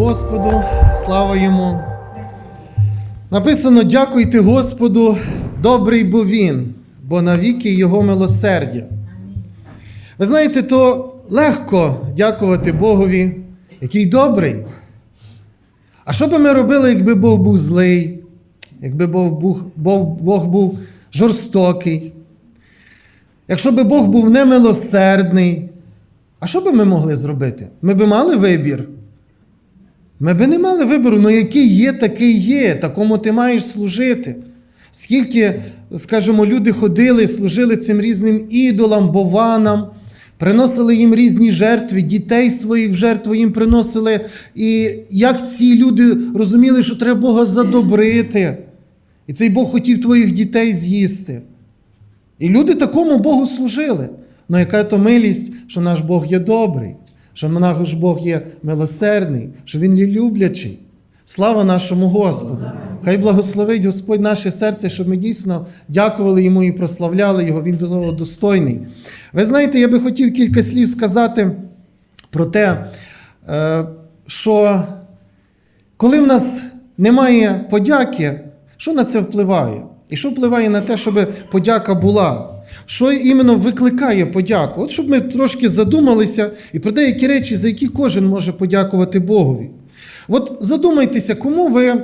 Господу, слава йому. Написано: дякуйте Господу, добрий бо Він, бо навіки Його милосердя. Ви знаєте, то легко дякувати Богові, який добрий. А що би ми робили, якби Бог був злий, якби Бог був, Бог, був жорстокий, якщо би Бог був немилосердний, а що би ми могли зробити? Ми би мали вибір. Ми би не мали вибору, ну який є, такий є, такому ти маєш служити. Скільки, скажімо, люди ходили, служили цим різним ідолам, бованам, приносили їм різні жертви, дітей своїх в жертву їм приносили. І як ці люди розуміли, що треба Бога задобрити. І цей Бог хотів твоїх дітей з'їсти. І люди такому Богу служили. Ну яка то милість, що наш Бог є добрий, що наш Бог є милосердний, що Він є люблячий. Слава нашому Господу! Хай благословить Господь наше серце, щоб ми дійсно дякували Йому і прославляли Його, Він достойний. Ви знаєте, я би хотів кілька слів сказати про те, е, що коли в нас немає подяки, що на це впливає? І що впливає на те, щоб подяка була? Що іменно викликає подяку? От щоб ми трошки задумалися і про деякі речі, за які кожен може подякувати Богові. От задумайтеся, кому ви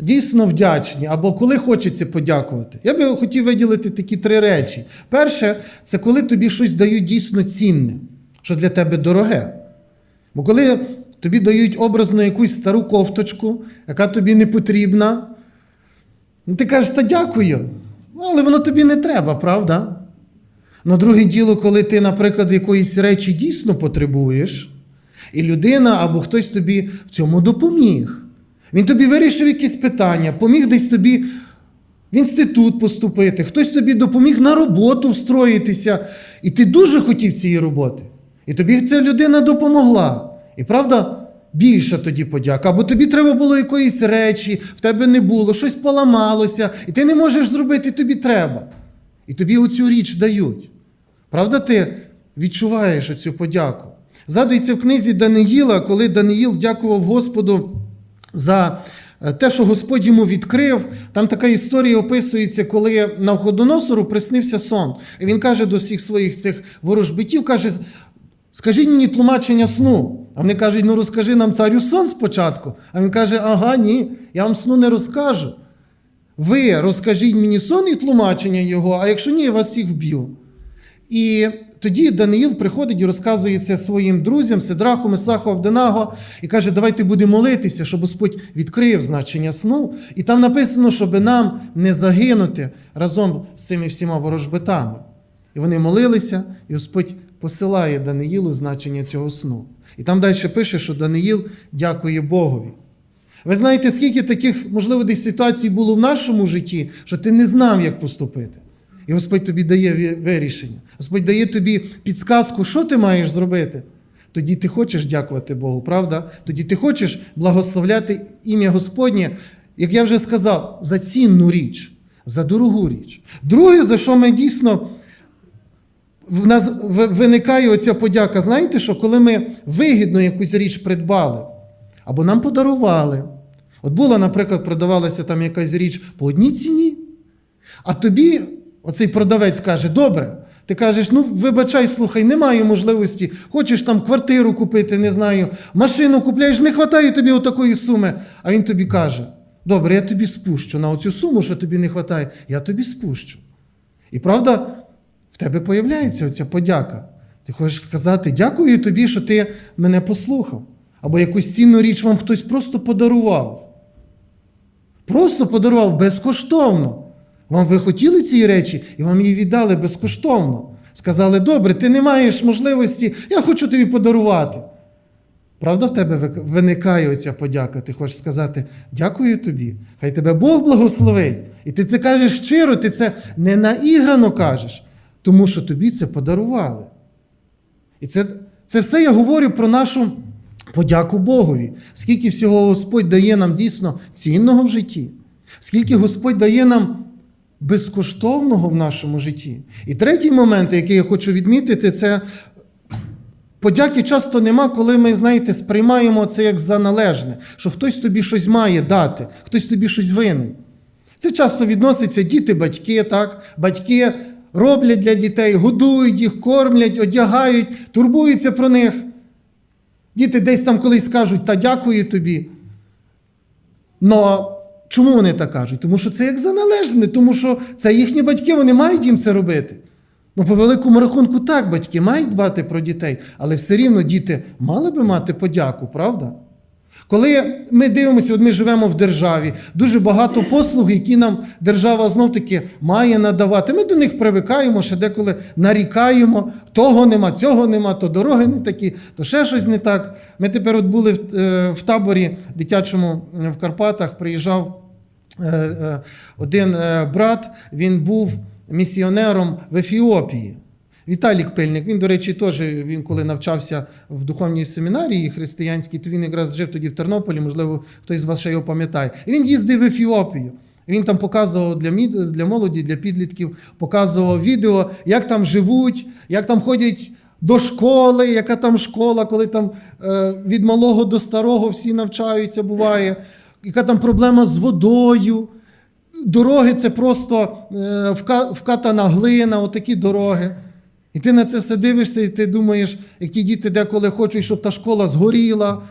дійсно вдячні, або коли хочеться подякувати. Я би хотів виділити такі три речі. Перше, це коли тобі щось дають дійсно цінне, що для тебе дороге. Бо коли тобі дають образно якусь стару кофточку, яка тобі не потрібна, ну ти кажеш, та дякую. Але воно тобі не треба, правда? Ну, друге діло, коли ти, наприклад, якоїсь речі дійсно потребуєш, і людина або хтось тобі в цьому допоміг. Він тобі вирішив якісь питання, поміг десь тобі в інститут поступити, хтось тобі допоміг на роботу встроїтися, і ти дуже хотів цієї роботи. І тобі ця людина допомогла. І правда, більша тоді подяка. Або тобі треба було якоїсь речі, в тебе не було, щось поламалося, і ти не можеш зробити, тобі треба. І тобі оцю річ дають. Правда, ти відчуваєш оцю подяку? Згадується в книзі Даниїла, коли Даниїл дякував Господу за е, те, що Господь йому відкрив. Там така історія описується, коли Навходоносору приснився сон. І він каже до всіх своїх цих ворожбитів, каже, скажіть мені тлумачення сну. А вони кажуть, ну розкажи нам царю сон спочатку. А він каже, ага, ні, я вам сну не розкажу. Ви розкажіть мені сон і тлумачення його, а якщо ні, я вас всіх вб'ю. І тоді Даниїл приходить і розказує це своїм друзям, Сидраху, Месаху, Авденаго, і каже, давайте будемо молитися, щоб Господь відкрив значення сну. І там написано, щоб нам не загинути разом з цими всіма ворожбитами. І вони молилися, і Господь посилає Даниїлу значення цього сну. І там далі пише, що Даниїл дякує Богові. Ви знаєте, скільки таких, можливо, десь ситуацій було в нашому житті, що ти не знав, як поступити. І Господь тобі дає вирішення. Господь дає тобі підсказку, що ти маєш зробити. Тоді ти хочеш дякувати Богу, правда? Тоді ти хочеш благословляти ім'я Господнє, як я вже сказав, за цінну річ, за дорогу річ. Друге, за що ми дійсно в нас виникає оця подяка, знаєте, що коли ми вигідно якусь річ придбали, або нам подарували. От була, наприклад, продавалася там якась річ по одній ціні, а тобі оцей продавець каже: добре, ти кажеш, ну вибачай, слухай, немає можливості, хочеш там квартиру купити, не знаю, машину купляєш, не вистачає тобі отакої суми. А він тобі каже: добре, я тобі спущу на оцю суму, що тобі не вистачає, я тобі спущу. І правда, в тебе появляється оця подяка. Ти хочеш сказати, дякую тобі, що ти мене послухав. Або якусь цінну річ вам хтось просто подарував. Просто подарував безкоштовно. Вам ви хотіли ці речі і вам її віддали безкоштовно. Сказали, добре, ти не маєш можливості, я хочу тобі подарувати. Правда, в тебе виникає оця подяка. Ти хочеш сказати, дякую тобі, хай тебе Бог благословить. І ти це кажеш щиро, ти це не наіграно кажеш, тому що тобі це подарували. І це, це все я говорю про нашу подяку Богові. Скільки всього Господь дає нам дійсно цінного в житті, скільки Господь дає нам безкоштовного в нашому житті. І третій момент, який я хочу відмітити, це Подяки часто нема, коли ми, знаєте, сприймаємо це як за належне, що хтось тобі щось має дати, хтось тобі щось винен. Це часто відноситься діти, батьки, так? Батьки роблять для дітей, годують їх, кормлять, одягають, турбуються про них. Діти десь там колись скажуть, та дякую тобі. Но чому вони так кажуть? Тому що це як заналежне, тому що це їхні батьки, вони мають їм це робити. Ну, по великому рахунку, так, батьки мають дбати про дітей, але все рівно діти мали би мати подяку, правда? Коли ми дивимося, от ми живемо в державі, дуже багато послуг, які нам держава знов-таки має надавати. Ми до них привикаємо, ще деколи нарікаємо, того нема, цього нема, то дороги не такі, то ще щось не так. Ми тепер от були в, е, таборі дитячому е, в Карпатах, приїжджав е, один брат, він був місіонером в Ефіопії. Віталік Пильник, він, до речі, теж він коли навчався в духовній семінарії християнській, то він якраз жив тоді в Тернополі, можливо, хтось з вас ще його пам'ятає. І він їздив в Ефіопію. Він там показував для мід- для молоді, для підлітків, показував відео, як там живуть, як там ходять до школи, яка там школа, коли там е, від малого до старого всі навчаються, буває, яка там проблема з водою. Дороги це просто е, вка- вкатана глина, отакі дороги. І ти на це все дивишся, і ти думаєш, як ті діти деколи хочуть, щоб та школа згоріла.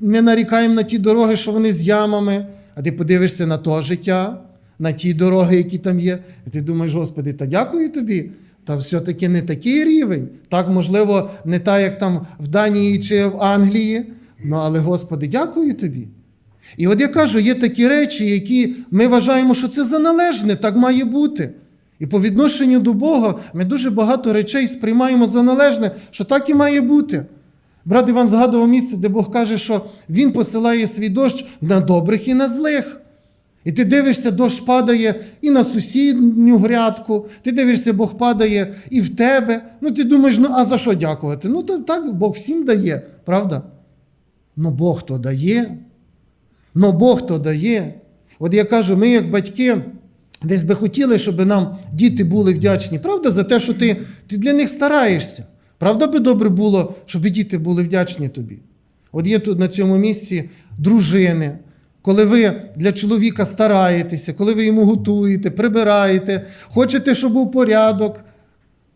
Ми нарікаємо на ті дороги, що вони з ямами. А ти подивишся на то життя, на ті дороги, які там є. І ти думаєш, Господи, та дякую тобі. Та все-таки не такий рівень. Так, можливо, не так, як там в Данії чи в Англії. Ну, але, Господи, дякую тобі. І от я кажу, є такі речі, які ми вважаємо, що це за належне, так має бути. І по відношенню до Бога ми дуже багато речей сприймаємо за належне, що так і має бути. Брат Іван згадував місце, де Бог каже, що Він посилає свій дощ на добрих і на злих. І ти дивишся, дощ падає і на сусідню грядку, ти дивишся, Бог падає і в тебе. Ну ти думаєш, ну а за що дякувати? Ну то так Бог всім дає, правда? Ну Бог то дає. Ну Бог то дає. От я кажу, ми, як батьки, десь би хотіли, щоб нам діти були вдячні. Правда, за те, що ти, ти для них стараєшся. Правда би добре було, щоб діти були вдячні тобі. От є тут на цьому місці дружини. Коли ви для чоловіка стараєтеся, коли ви йому готуєте, прибираєте, хочете, щоб був порядок.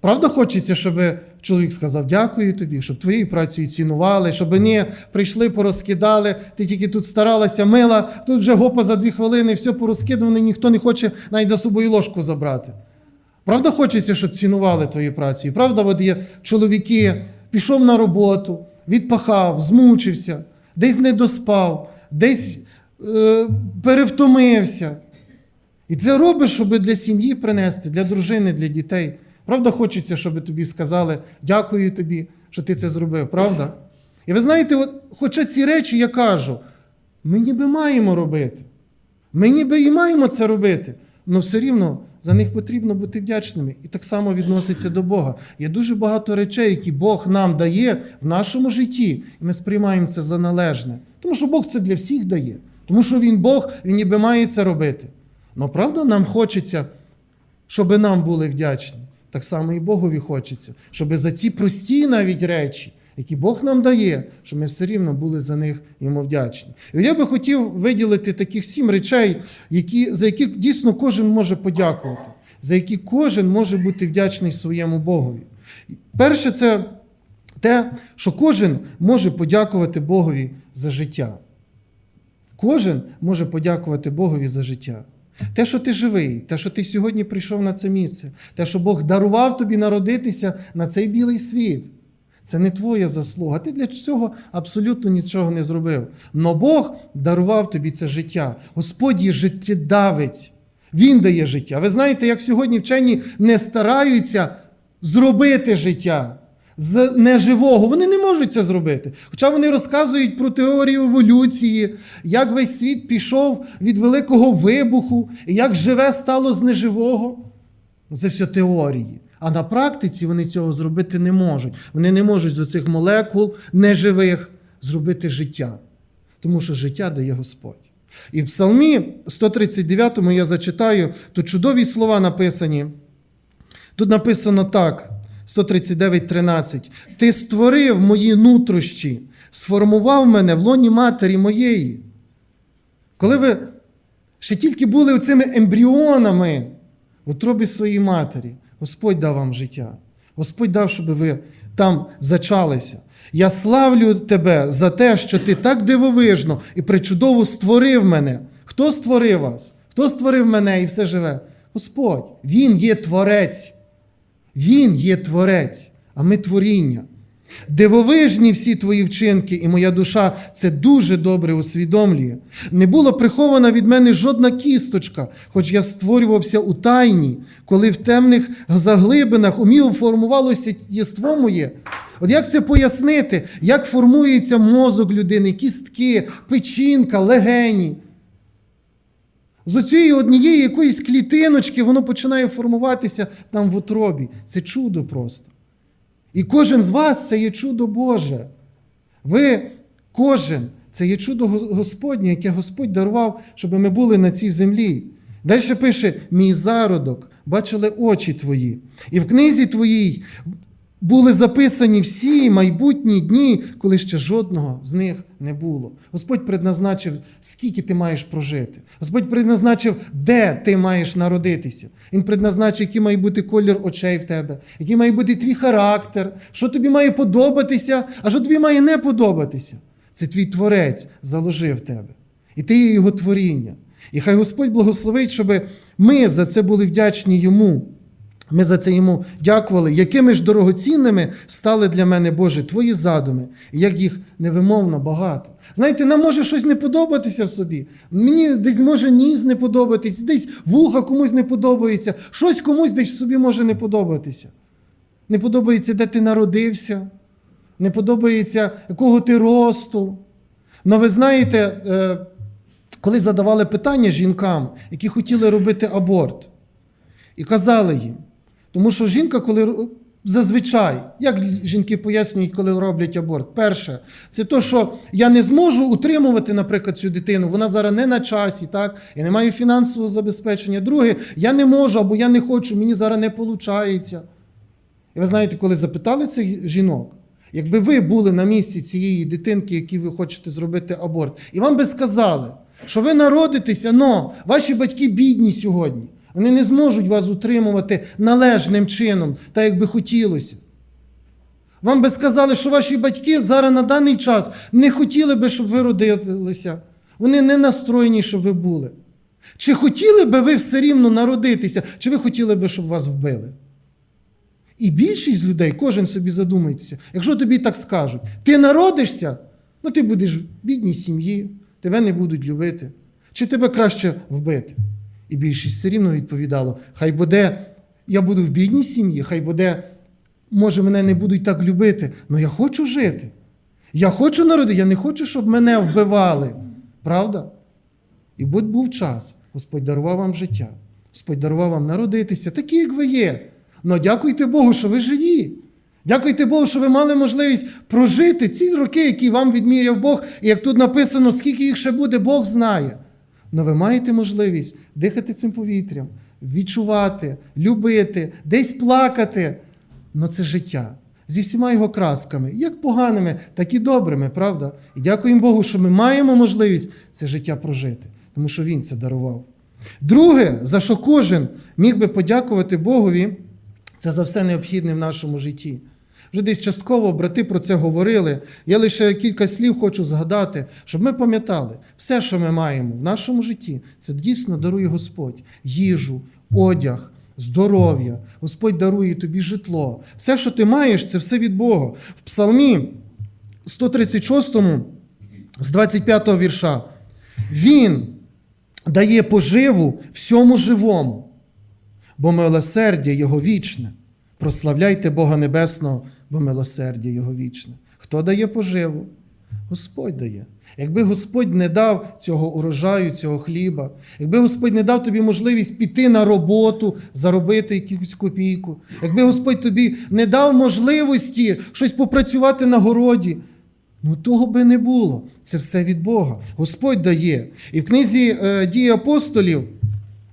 Правда, хочеться, щоб чоловік сказав дякую тобі, щоб твоєю працею цінували, щоб не прийшли, порозкидали, ти тільки тут старалася, мила, тут вже гопа за дві хвилини, все порозкидувано, ніхто не хоче навіть за собою ложку забрати. Правда, хочеться, щоб цінували твою працю. І правда, от є чоловіки, пішов на роботу, відпахав, змучився, десь не доспав, десь е, перевтомився. І це робиш, щоб для сім'ї принести, для дружини, для дітей. Правда, хочеться, щоб тобі сказали дякую тобі, що ти це зробив, правда? І ви знаєте, от, хоча ці речі я кажу, ми ніби маємо робити. Ми ніби і маємо це робити, але все рівно за них потрібно бути вдячними. І так само відноситься до Бога. Є дуже багато речей, які Бог нам дає в нашому житті, і ми сприймаємо це за належне. Тому що Бог це для всіх дає. Тому що Він Бог, Він ніби має це робити. Ну, правда, нам хочеться, щоб нам були вдячні. Так само і Богові хочеться, щоб за ці прості навіть речі, які Бог нам дає, щоб ми все рівно були за них йому вдячні. І я би хотів виділити таких сім речей, які, за які дійсно кожен може подякувати, за які кожен може бути вдячний своєму Богові. Перше, це те, що кожен може подякувати Богові за життя. Кожен може подякувати Богові за життя. Те, що ти живий, те, що ти сьогодні прийшов на це місце, те, що Бог дарував тобі народитися на цей білий світ, це не твоя заслуга. Ти для цього абсолютно нічого не зробив. Но Бог дарував тобі це життя. Господь є життєдавець. Він дає життя. Ви знаєте, як сьогодні вчені не стараються зробити життя з неживого. Вони не можуть це зробити. Хоча вони розказують про теорію еволюції, як весь світ пішов від великого вибуху, і як живе стало з неживого. Це все теорії. А на практиці вони цього зробити не можуть. Вони не можуть з оцих молекул неживих зробити життя. Тому що життя дає Господь. І в Псалмі 139 я зачитаю, тут чудові слова написані. Тут написано так: 139.13. Ти створив мої нутрощі, сформував мене в лоні матері моєї. Коли ви ще тільки були цими ембріонами в утробі своєї матері, Господь дав вам життя. Господь дав, щоб ви там зачалися. Я славлю тебе за те, що ти так дивовижно і причудово створив мене. Хто створив вас? Хто створив мене і все живе? Господь. Він є творець. Він є творець, а ми творіння. Дивовижні всі твої вчинки, і моя душа це дуже добре усвідомлює. Не було прихована від мене жодна кісточка, хоч я створювався у тайні, коли в темних заглибинах уміло формувалося єство моє. От як це пояснити, як формується мозок людини, кістки, печінка, легені? З цієї однієї якоїсь клітиночки воно починає формуватися там в утробі. Це чудо просто. І кожен з вас це є чудо Боже. Ви, кожен, це є чудо Господнє, яке Господь дарував, щоб ми були на цій землі. Далі пише: мій зародок, бачили очі твої. І в книзі твоїй були записані всі майбутні дні, коли ще жодного з них не було. Господь предназначив, скільки ти маєш прожити. Господь предназначив, де ти маєш народитися. Він предназначив, який має бути колір очей в тебе, який має бути твій характер, що тобі має подобатися, а що тобі має не подобатися. Це твій творець заложив тебе. І ти є його творіння. І хай Господь благословить, щоб ми за це були вдячні йому. Ми за це йому дякували, якими ж дорогоцінними стали для мене, Боже, Твої задуми, і як їх невимовно багато. Знаєте, нам може щось не подобатися в собі. Мені десь може ніс не подобатись, десь вуха комусь не подобається, щось комусь десь в собі може не подобатися. Не подобається, де ти народився, не подобається, якого ти росту. Но ви знаєте, е, коли задавали питання жінкам, які хотіли робити аборт, і казали їм, тому що жінка, коли зазвичай, як жінки пояснюють, коли роблять аборт, перше, це то, що я не зможу утримувати, наприклад, цю дитину, вона зараз не на часі, так? я не маю фінансового забезпечення. Друге, я не можу або я не хочу, мені зараз не виходить. І ви знаєте, коли запитали цих жінок, якби ви були на місці цієї дитинки, якій ви хочете зробити аборт, і вам би сказали, що ви народитеся, але ваші батьки бідні сьогодні. Вони не зможуть вас утримувати належним чином, так як би хотілося. Вам би сказали, що ваші батьки зараз на даний час не хотіли би, щоб ви родилися. Вони не настроєні, щоб ви були. Чи хотіли би ви все рівно народитися, чи ви хотіли би, щоб вас вбили? І більшість людей, кожен собі задумайтеся, якщо тобі так скажуть, ти народишся, ну ти будеш в бідній сім'ї, тебе не будуть любити, чи тебе краще вбити. І більшість все рівно відповідало: хай буде, я буду в бідній сім'ї, хай буде, може, мене не будуть так любити, але я хочу жити. Я хочу народити, я не хочу, щоб мене вбивали. Правда? І будь був час, Господь дарував вам життя, Господь дарував вам народитися, такі, як ви є. Ну дякуйте Богу, що ви живі. Дякуйте Богу, що ви мали можливість прожити ці роки, які вам відміряв Бог, і як тут написано, скільки їх ще буде, Бог знає. Але ви маєте можливість дихати цим повітрям, відчувати, любити, десь плакати. Ну це життя зі всіма його красками, як поганими, так і добрими, правда? І дякуємо Богу, що ми маємо можливість це життя прожити, тому що Він це дарував. Друге, за що кожен міг би подякувати Богові, це за все необхідне в нашому житті. Вже десь частково брати про це говорили. Я лише кілька слів хочу згадати, щоб ми пам'ятали, все, що ми маємо в нашому житті, це дійсно дарує Господь їжу, одяг, здоров'я. Господь дарує тобі житло. Все, що ти маєш, це все від Бога. В Псалмі 136, з 25 вірша, Він дає поживу всьому живому, бо милосердя Його вічне. Прославляйте Бога Небесного, бо милосердя Його вічне. Хто дає поживу? Господь дає. Якби Господь не дав цього урожаю, цього хліба, якби Господь не дав тобі можливість піти на роботу, заробити якусь копійку, якби Господь тобі не дав можливості щось попрацювати на городі, ну того би не було. Це все від Бога. Господь дає. І в книзі е, дії апостолів,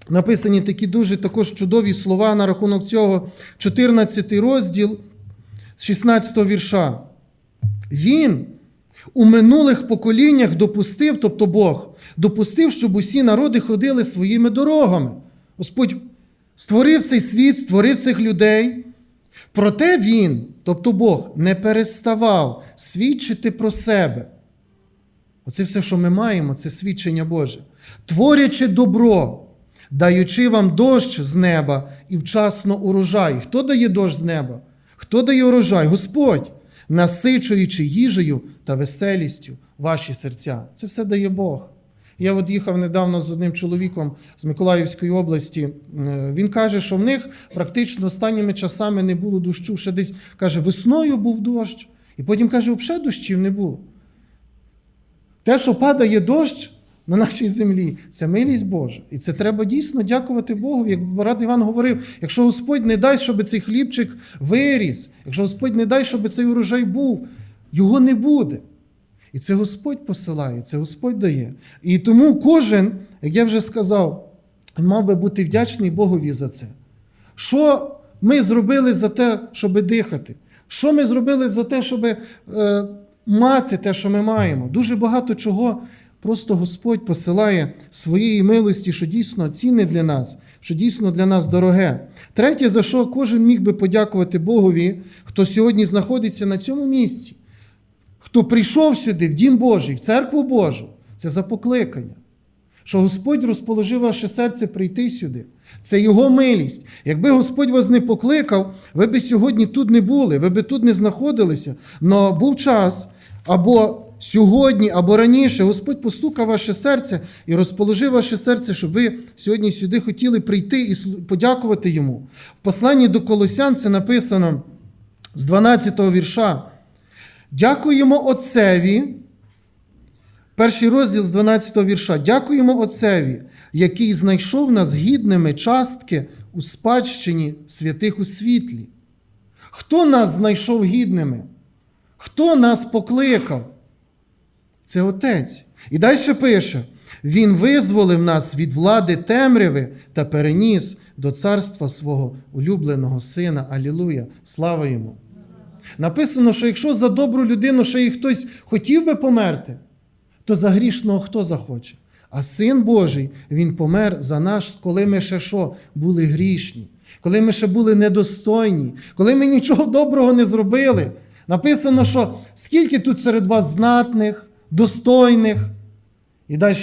написані такі дуже також чудові слова на рахунок цього, 14 розділ з 16 вірша. Він у минулих поколіннях допустив, тобто Бог, допустив, щоб усі народи ходили своїми дорогами. Господь створив цей світ, створив цих людей. Проте Він, тобто Бог, не переставав свідчити про себе. Оце все, що ми маємо, це свідчення Боже. Творячи добро, даючи вам дощ з неба і вчасно урожай. Хто дає дощ з неба? Хто дає урожай? Господь, насичуючи їжею та веселістю ваші серця. Це все дає Бог. Я от їхав недавно з одним чоловіком з Миколаївської області. Е, Він каже, що в них практично останніми часами не було дощу. Ще десь каже, весною був дощ, і потім каже, взагалі дощів не було. Те, що падає дощ на нашій землі, це милість Божа. І це треба дійсно дякувати Богу. Як брат Іван говорив, якщо Господь не дасть, щоб цей хлібчик виріс, якщо Господь не дасть, щоб цей урожай був, його не буде. І це Господь посилає, це Господь дає. І тому кожен, як я вже сказав, мав би бути вдячний Богові за це. Що ми зробили за те, щоб дихати? Що ми зробили за те, щоб е, мати те, що ми маємо? Дуже багато чого просто Господь посилає своєї милості, що дійсно цінне для нас, що дійсно для нас дороге. Третє, за що кожен міг би подякувати Богові, хто сьогодні знаходиться на цьому місці, хто прийшов сюди, в Дім Божий, в церкву Божу, це за покликання. Що Господь розположив ваше серце прийти сюди. Це Його милість. Якби Господь вас не покликав, ви би сьогодні тут не були, ви би тут не знаходилися. Но був час або сьогодні, або раніше Господь постукав ваше серце і розположив ваше серце, щоб ви сьогодні сюди хотіли прийти і подякувати Йому. В посланні до Колосян це написано з 12 го вірша. Дякуємо Отцеві. Перший розділ з 12 го вірша. Дякуємо Отцеві, який знайшов нас гідними частки у спадщині святих у світлі. Хто нас знайшов гідними? Хто нас покликав? Це Отець. І далі пише: Він визволив нас від влади темряви та переніс до царства свого улюбленого Сина. Алілуя! Слава йому! Написано, що якщо за добру людину ще й хтось хотів би померти, то за грішного хто захоче? А син Божий, він помер за нас, коли ми ще що були грішні, коли ми ще були недостойні, коли ми нічого доброго не зробили. Написано, що скільки тут серед вас знатних, достойних. І далі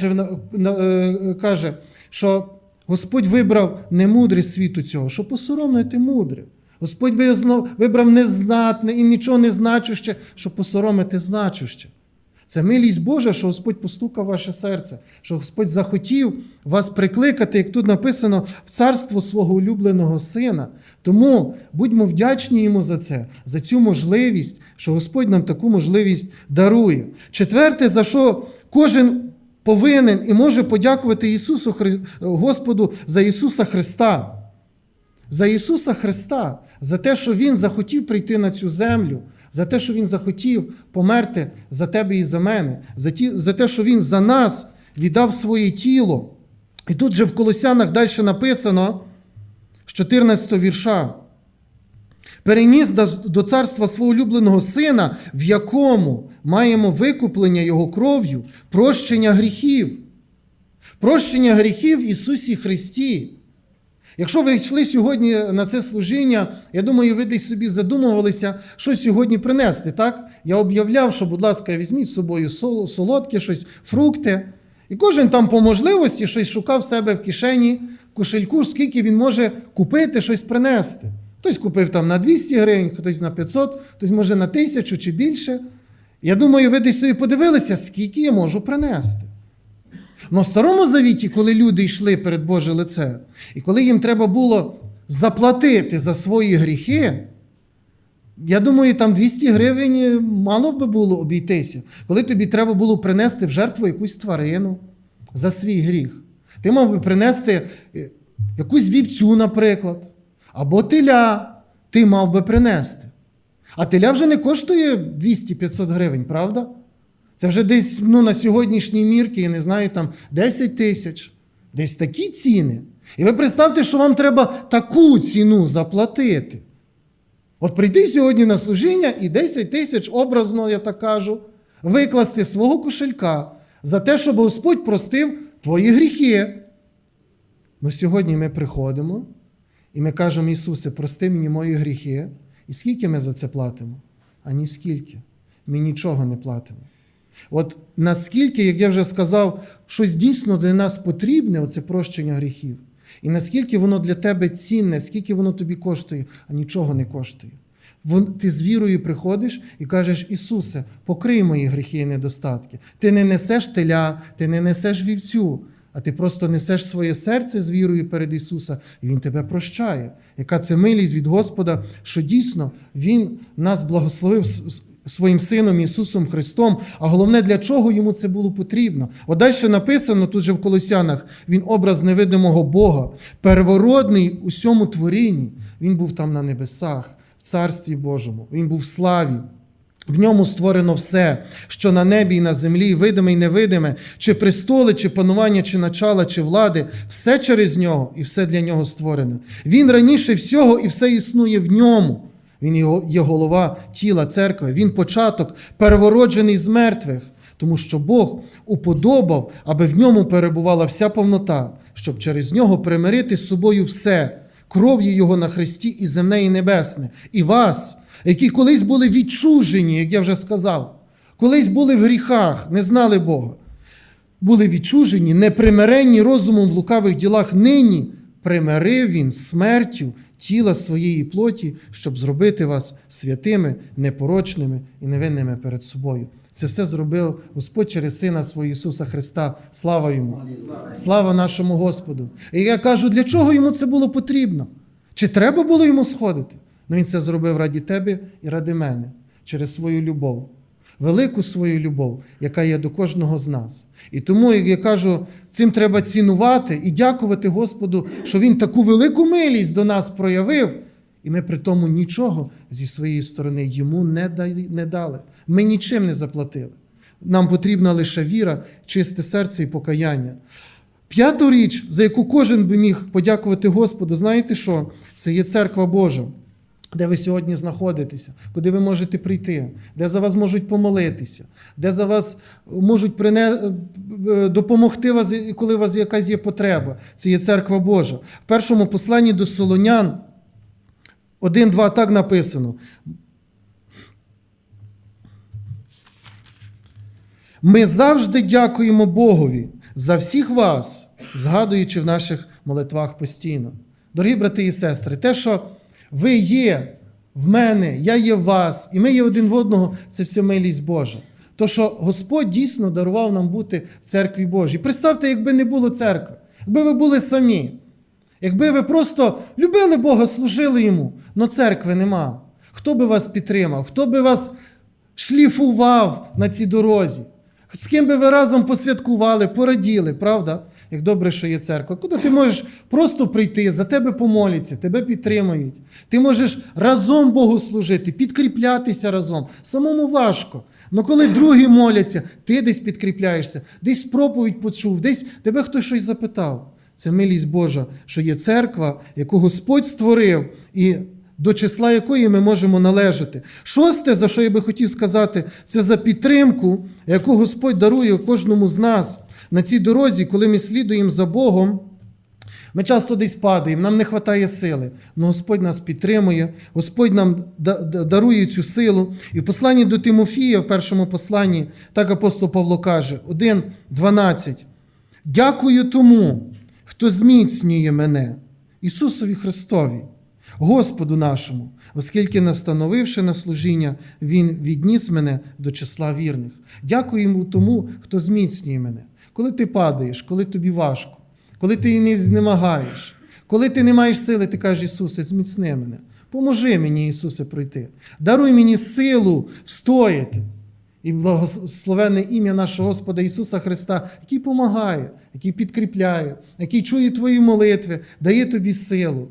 е, каже, що Господь вибрав не мудре світу цього, щоб посоромити мудре. Господь вибрав незнатне і нічого не значуще, щоб посоромити значуще. Це милість Божа, що Господь постукав ваше серце, що Господь захотів вас прикликати, як тут написано, в царство свого улюбленого сина. Тому будьмо вдячні йому за це, за цю можливість, що Господь нам таку можливість дарує. Четверте, за що кожен повинен і може подякувати Ісусу Господу за Ісуса Христа. За Ісуса Христа, за те, що Він захотів прийти на цю землю, за те, що Він захотів померти за тебе і за мене, за, ті, за те, що Він за нас віддав своє тіло. І тут же в Колосянах далі написано з 14 вірша. Переніс до- царства свого улюбленого сина, в якому маємо викуплення Його кров'ю, прощення гріхів. Прощення гріхів Ісусі Христі. Якщо ви йшли сьогодні на це служіння, я думаю, ви десь собі задумувалися, що сьогодні принести. так? Я об'являв, що, будь ласка, візьміть з собою солодке, щось, фрукти. І кожен там по можливості щось шукав себе в кишені, в кошельку, скільки він може купити, щось принести. Хтось купив там на 200 гривень, хтось на 500, хтось може на 1000 чи більше. Я думаю, ви десь собі подивилися, скільки я можу принести. Но в старому завіті, коли люди йшли перед Боже лице, і коли їм треба було заплатити за свої гріхи, я думаю, там 200 гривень мало би було обійтися, коли тобі треба було принести в жертву якусь тварину за свій гріх. Ти мав би принести е, якусь вівцю, наприклад, або теля ти мав би принести. А теля вже не коштує 200-500 гривень, правда? Це вже десь ну, на сьогоднішній мірки, я не знаю, там 10 тисяч. Десь такі ціни. І ви представте, що вам треба таку ціну заплатити. От прийти сьогодні на служіння і 10 тисяч, образно, я так кажу, викласти свого кошелька за те, щоб Господь простив твої гріхи. Ну сьогодні ми приходимо і ми кажемо, Ісусе, прости мені мої гріхи. І скільки ми за це платимо? А ні скільки. Ми нічого не платимо. От наскільки, як я вже сказав, щось дійсно для нас потрібне, оце прощення гріхів. І наскільки воно для тебе цінне, скільки воно тобі коштує, а нічого не коштує. Ти з вірою приходиш і кажеш, Ісусе, покрий мої гріхи і недостатки. Ти не несеш теля, ти не несеш вівцю, а ти просто несеш своє серце з вірою перед Ісуса, і Він тебе прощає. Яка це милість від Господа, що дійсно Він нас благословив своїм Сином Ісусом Христом. А головне, для чого йому це було потрібно? От далі написано тут же в Колосянах, він образ невидимого Бога, первородний у всьому творінні. Він був там на небесах, в Царстві Божому, він був в славі. В ньому створено все, що на небі і на землі, видиме і невидиме, чи престоли, чи панування, чи начала, чи влади, все через нього і все для нього створене. Він раніше всього і все існує в ньому. Він є голова тіла церкви, він початок, первороджений з мертвих, тому що Бог уподобав, аби в ньому перебувала вся повнота, щоб через нього примирити з собою все, кров'ю Його на Христі і земне, і небесне, і вас, які колись були відчужені, як я вже сказав, колись були в гріхах, не знали Бога, були відчужені, непримиренні розумом в лукавих ділах нині примирив він смертю тіла своєї плоті, щоб зробити вас святими, непорочними і невинними перед собою. Це все зробив Господь через Сина свого Ісуса Христа. Слава йому! Слава нашому Господу! І я кажу, для чого йому це було потрібно? Чи треба було йому сходити? Ну він це зробив раді тебе і ради мене через свою любов велику свою любов, яка є до кожного з нас. І тому, як я кажу, цим треба цінувати і дякувати Господу, що Він таку велику милість до нас проявив, і ми при тому нічого зі своєї сторони йому не дали. Ми нічим не заплатили. Нам потрібна лише віра, чисте серце і покаяння. П'яту річ, за яку кожен би міг подякувати Господу, знаєте що? Це є церква Божа де ви сьогодні знаходитеся, куди ви можете прийти, де за вас можуть помолитися, де за вас можуть прине... е, допомогти вас, коли у вас якась є потреба. Це є церква Божа. В першому посланні до Солонян 1-2 так написано. Ми завжди дякуємо Богові за всіх вас, згадуючи в наших молитвах постійно. Дорогі брати і сестри, те, що ви є в мене, я є в вас, і ми є один в одного, це все милість Божа. То, що Господь дійсно дарував нам бути в церкві Божій. Представте, якби не було церкви, якби ви були самі, якби ви просто любили Бога, служили йому, але церкви нема. Хто би вас підтримав, хто би вас шліфував на цій дорозі? З ким би ви разом посвяткували, пораділи, правда? Як добре, що є церква. Куди ти можеш просто прийти, за тебе помоляться, тебе підтримують. Ти можеш разом Богу служити, підкріплятися разом. Самому важко. Але коли другі моляться, ти десь підкріпляєшся, десь проповідь почув, десь тебе хтось щось запитав. Це милість Божа, що є церква, яку Господь створив, і до числа якої ми можемо належати. Шосте, за що я би хотів сказати, це за підтримку, яку Господь дарує кожному з нас на цій дорозі, коли ми слідуємо за Богом. Ми часто десь падаємо, нам не вистачає сили. але Господь нас підтримує, Господь нам да- да- дарує цю силу. І в посланні до Тимофія, в першому посланні, так апостол Павло каже, 1.12. Дякую тому, хто зміцнює мене, Ісусові Христові, Господу нашому, оскільки, настановивши на служіння, Він відніс мене до числа вірних. Дякую йому тому, хто зміцнює мене. Коли ти падаєш, коли тобі важко, коли ти не знемагаєш, коли ти не маєш сили, ти кажеш, Ісусе, зміцни мене. Поможи мені, Ісусе, пройти. Даруй мені силу встояти. І благословенне ім'я нашого Господа Ісуса Христа, який допомагає, який підкріпляє, який чує твої молитви, дає тобі силу.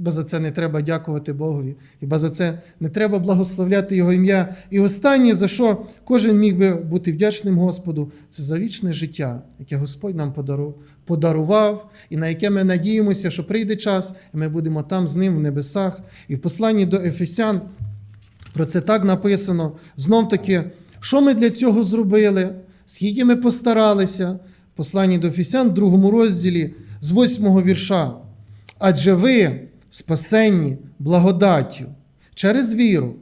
Хіба за це не треба дякувати Богові? Хіба за це не треба благословляти Його ім'я? І останнє, за що кожен міг би бути вдячним Господу, це за вічне життя, яке Господь нам подарував, і на яке ми надіємося, що прийде час, і ми будемо там з ним в небесах. І в посланні до Ефесян про це так написано. Знов таки, що ми для цього зробили, скільки ми постаралися. В посланні до Ефесян, в другому розділі, з восьмого вірша. Адже ви спасенні благодаттю через віру.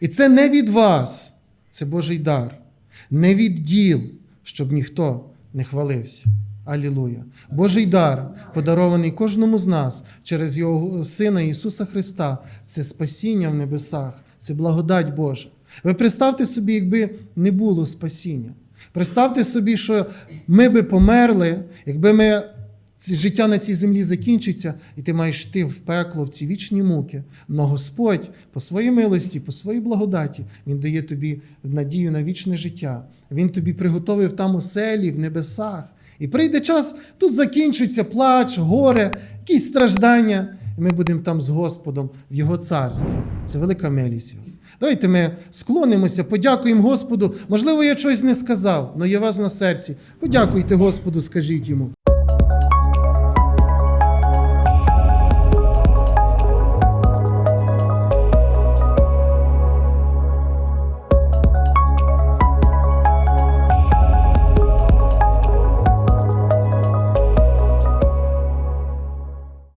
І це не від вас, це Божий дар, не від діл, щоб ніхто не хвалився. Алілуя. Божий дар, подарований кожному з нас через Його Сина Ісуса Христа, це спасіння в небесах, це благодать Божа. Ви представте собі, якби не було спасіння. Представте собі, що ми би померли, якби ми життя на цій землі закінчиться, і ти маєш йти в пекло, в ці вічні муки. Но Господь по своїй милості, по своїй благодаті, Він дає тобі надію на вічне життя. Він тобі приготовив там оселі в небесах. І прийде час, тут закінчується плач, горе, якісь страждання. І ми будемо там з Господом в Його царстві. Це велика милість. Давайте ми склонимося, подякуємо Господу. Можливо, я щось не сказав, але є вас на серці. Подякуйте Господу, скажіть йому.